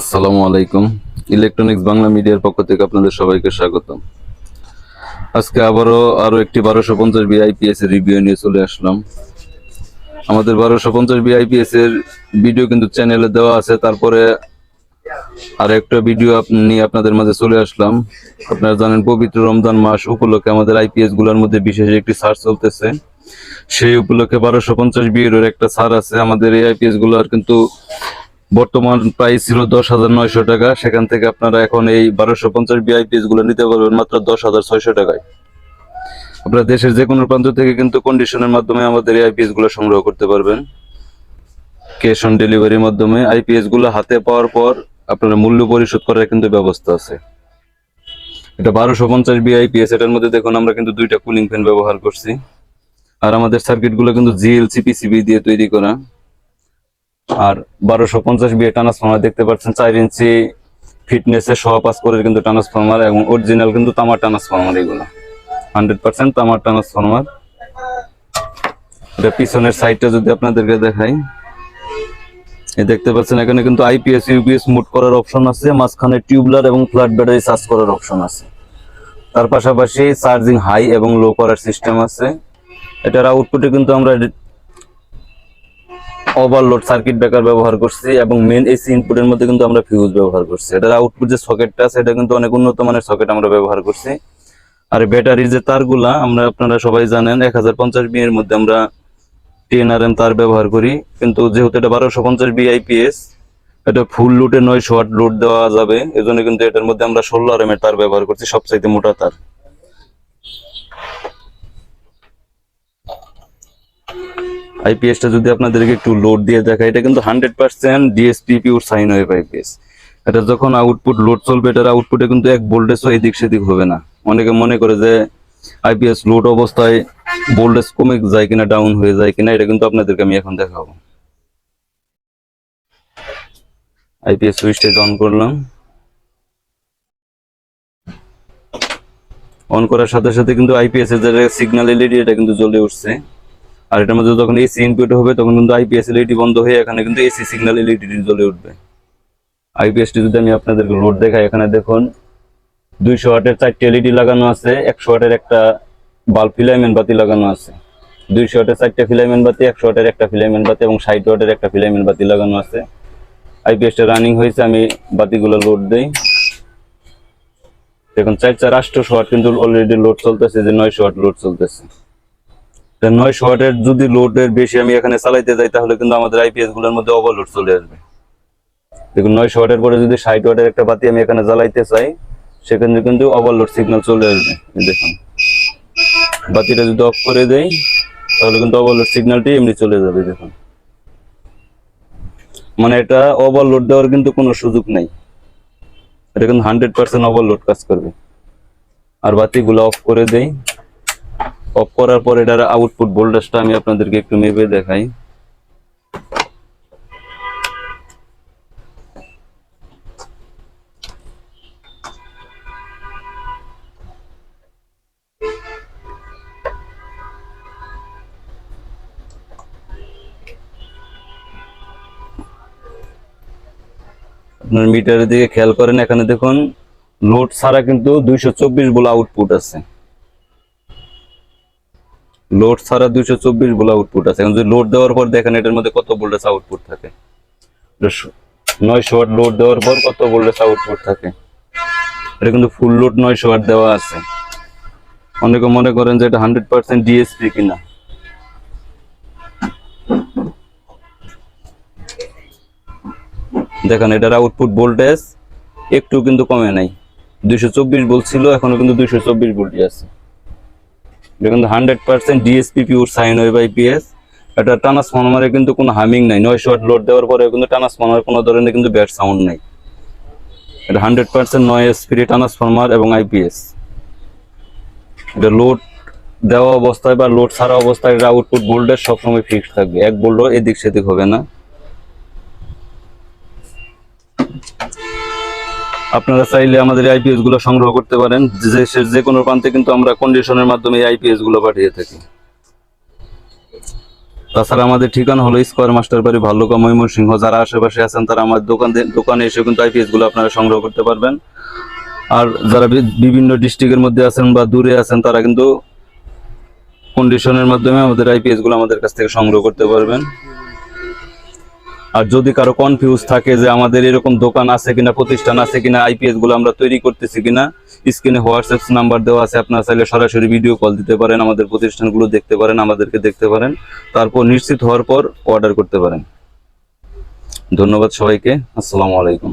আসসালামু আলাইকুম। ইলেকট্রনিক্স বাংলা মিডিয়ার পক্ষ থেকে আপনাদের সবাইকে স্বাগতম। আজকে আবারও আরও একটি বারোশো পঞ্চাশ বিআইপিএস এর রিভিউ নিয়ে চলে আসলাম। আমাদের বারোশো পঞ্চাশ বিআইপিএস এর ভিডিও কিন্তু চ্যানেলে দেওয়া আছে। তারপরে আর একটা ভিডিও নিয়ে আপনাদের মাঝে চলে আসলাম। আপনারা জানেন, পবিত্র রমজান মাস উপলক্ষে আমাদের আইপিএসগুলোর মধ্যে বিশেষ একটি সার চলতেছে। সেই উপলক্ষে বারোশো পঞ্চাশ বিয়ের একটা ছাড় আছে। আমাদের এই আইপিএসগুলোর কিন্তু বর্তমান প্রাইস ছিল দশ হাজার নয়শো টাকা। সেখান থেকে আপনারা এখন এই বারোশো পঞ্চাশ বিআইপিএসগুলো নিতে পারবেন মাত্র দশ হাজার ছয়শো টাকায়। আপনারা দেশের যে কোনো প্রান্ত থেকে কিন্তু কন্ডিশনের মাধ্যমে আমাদের এই আইপিএসগুলো সংগ্রহ করতে পারবেন। ক্যাশ অন ডেলিভারির মাধ্যমে আইপিএসগুলো হাতে পাওয়ার পর আপনারা মূল্য পরিশোধ করার কিন্তু ব্যবস্থা আছে। এটা বারোশো পঞ্চাশ বিআইপিএস এটার মধ্যে দেখুন আমরা কিন্তু দুইটা কুলিং ফ্যান ব্যবহার করছি। আর আমাদের সার্কিটগুলো কিন্তু জিএলসি পিসিবি দিয়ে তৈরি করা। আর বারোশো পঞ্চাশ বিয়ে ট্রান্সফর্মার দেখতে পাচ্ছেন, চার ইঞ্চি ফিটনেসে সোয়া পাস করে কিন্তু ট্রান্সফর্মার এবং অরিজিনাল কিন্তু তামার ট্রান্সফর্মার এগুলো। হান্ড্রেড পার্সেন্ট তামার ট্রান্সফর্মার পিছনের সাইডটা যদি আপনাদেরকে দেখাই দেখতে পাচ্ছেন, এখানে কিন্তু আইপিএস ইউপিএস মুড করার অপশন আছে, মাঝখানে টিউবলার এবং ফ্ল্যাট ব্যাটারি চার্জ করার অপশন আছে। তার পাশাপাশি চার্জিং হাই এবং লো করার সিস্টেম আছে। এটার আউটপুটে কিন্তু আমরা ওভারলোড সার্কিট ব্রেকার ব্যবহার করছি এবং মেন এসি ইনপুটের মধ্যে কিন্তু আমরা ফিউজ ব্যবহার করছি। এটার আউটপুট যে সকেটটা আছে, এটা কিন্তু অনেক উন্নত মানের সকেট আমরা ব্যবহার করছি। আর ব্যাটারির যে তারগুলা, আমরা আপনারা সবাই জানেন, এক হাজার পঞ্চাশ বি এর মধ্যে আমরা টিএনআরএম তার ব্যবহার করি। কিন্তু যেহেতু এটা বারোশো পঞ্চাশ বিআইপিএস এটা ফুল লোডে নয় ওয়াট লোড দেওয়া যাবে। এজন্য কিন্তু এটার মধ্যে আমরা ষোলো আর এম এর তার ব্যবহার করছি, সবচাইতে মোটা তার। আইপিএসটা যদি আপনাদেরকে একটু লোড দিয়ে দেখায়, এটা কিন্তু hundred percent DSP pure sine wave IPS এটা যখন আউটপুট লোড চলবে, এটার আউটপুটে কিন্তু এক ভোল্টেজও এদিক সেদিক হবে না। অনেকে মনে করে যে আইপিএস লোড অবস্থায় ভোল্টেজ কমে যায় কিনা ডাউন হয়ে যায় কিনা, এটা কিন্তু আপনাদেরকে আমি এখন দেখাবো। আইপিএস সুইচটা অন করলাম। অন করার সাথে সাথে কিন্তু আইপিএস এর যে সিগন্যাল এলইডি এটা কিন্তু জ্বলে উঠছে। আর এটার মধ্যে যখন এসি ইনপুট হবে, তখন কিন্তু আইপিএস এলইডি বন্ধ হয়ে এখানে কিন্তু এসি সিগন্যাল এলইডি জ্বলে উঠবে। আইপিএসটি যদি আমি আপনাদেরকে লোড দেখাই, এখানে দেখুন, দুইশো ওয়াটের চারটি এলইডি লাগানো আছে, একশো ওয়াটের একটা বাল্ব ফিলামেন্ট বাতি লাগানো আছে, দুইশো ওয়াটের চারটে ফিলামেন্ট বাতি, একশো ওয়াটের একটা ফিলামেন্ট বাতি এবং ষাট ওয়াটের একটা ফিলামেন্ট বাতি লাগানো আছে। আইপিএসটা রানিং হয়েছে, আমি বাতিগুলো লোড দেই। দেখুন, চার চার আটশো ওয়াট কিন্তু অলরেডি লোড চলতেছে, যে নয়শো ওয়াট লোড চলতেছে। নয়শো ওয়াটের যদি লোডের বেশি আমি এখানে চালাইতে যাই, তাহলে কিন্তু আমাদের আইপিএসগুলোর মধ্যে ওভারলোড চলে আসবে। দেখুন, নয়শো ওয়াটের পরে যদি ষাট ওয়াটের একটা বাতি আমি এখানে জ্বালাইতে চাই, সেখানে কিন্তু ওভারলোড সিগন্যাল চলে আসবে। দেখুন, বাতিটা যদি অফ করে দেই, তাহলে কিন্তু ওভারলোড সিগন্যালটি এমনি চলে যাবে, দেখুন। মানে এটা ওভারলোড দেওয়ার কিন্তু কোনো সুযোগ নাই। এটা কিন্তু হান্ড্রেড পার্সেন্ট ওভারলোড কাজ করবে। আর বাতিগুলো অফ করে দেই অফ করার পর এটার আউটপুট ভোল্টেজটা আমি আপনাদেরকে একটু মেপে দেখাই। আপনার মিটারের দিকে খেয়াল করেন, এখানে দেখুন লোড ছাড়া কিন্তু দুইশো চব্বিশ বলে আউটপুট আছে। লোড ছাড়া দুইশো চব্বিশ বলে আউটপুট আছে। এখন যদি লোড দেওয়ার পর দেখেন এটার মধ্যে কত ভোল্টেজ আউটপুট থাকে? নয়শো ওয়াট লোড দেওয়ার পর কত ভোল্টেজ আউটপুট থাকে? এটা কিন্তু ফুল লোড নয়শো ওয়াট দেওয়া আছে। অনেকে মনে করেন যে এটা হান্ড্রেড পার্সেন্ট ডিএসপি কিনা। দেখেন এটার আউটপুট ভোল্টেজ একটু কিন্তু কমে নাই। দুইশো চব্বিশ বলছিল এখনও কিন্তু দুইশো চব্বিশ ভোল্টই আছে। এটা কিন্তু hundred percent DSP pure sine wave IPS এটা ট্রান্সফর্মারে কিন্তু কোনো হামিং নাই। নয়শো ওয়াট লোড দেওয়ার পরে কিন্তু ট্রান্সফর্মার কোনো ধরনের কিন্তু ব্যাড সাউন্ড নাই। এটা hundred percent noise free transformer এবং আইপিএস এটা লোড দেওয়া অবস্থায় বা লোড ছাড়া অবস্থায় এটা আউটপুট ভোল্টেজ সবসময় ফিক্সড থাকবে। এক ভোল্টও এদিক সেদিক হবে না। আপনারা চাইলে আমাদের আইপিএসগুলো সংগ্রহ করতে পারেন। দেশের যে কোনো প্রান্তে কিন্তু আমরা কন্ডিশনের মাধ্যমে আইপিএসগুলো পাঠিয়ে থাকি। তাছাড়া আমাদের ঠিকানা হলো স্কোয়ার মাস্টার বাড়ি ভাল্লুকা, ময়মনসিংহ। যারা আশেপাশে আছেন তারা আমার দোকান দোকানে এসে কিন্তু আইপিএসগুলো আপনারা সংগ্রহ করতে পারবেন। আর যারা বিভিন্ন ডিস্ট্রিক্টের মধ্যে আছেন বা দূরে আছেন, তারা কিন্তু কন্ডিশনের মাধ্যমে আমাদের আইপিএসগুলো আমাদের কাছ থেকে সংগ্রহ করতে পারবেন। আর যদি কারও কনফিউজ থাকে যে আমাদের এরকম দোকান আছে কিনা, প্রতিষ্ঠান আছে কিনা আইপিএসগুলো আমরা তৈরি করতেছি কিনা স্ক্রিনে হোয়াটসঅ্যাপ নাম্বার দেওয়া আছে, আপনার চাইলে সরাসরি ভিডিও কল দিতে পারেন, আমাদের প্রতিষ্ঠানগুলো দেখতে পারেন, আমাদেরকে দেখতে পারেন, তারপর নিশ্চিত হওয়ার পর অর্ডার করতে পারেন। ধন্যবাদ সবাইকে, আসসালামু আলাইকুম।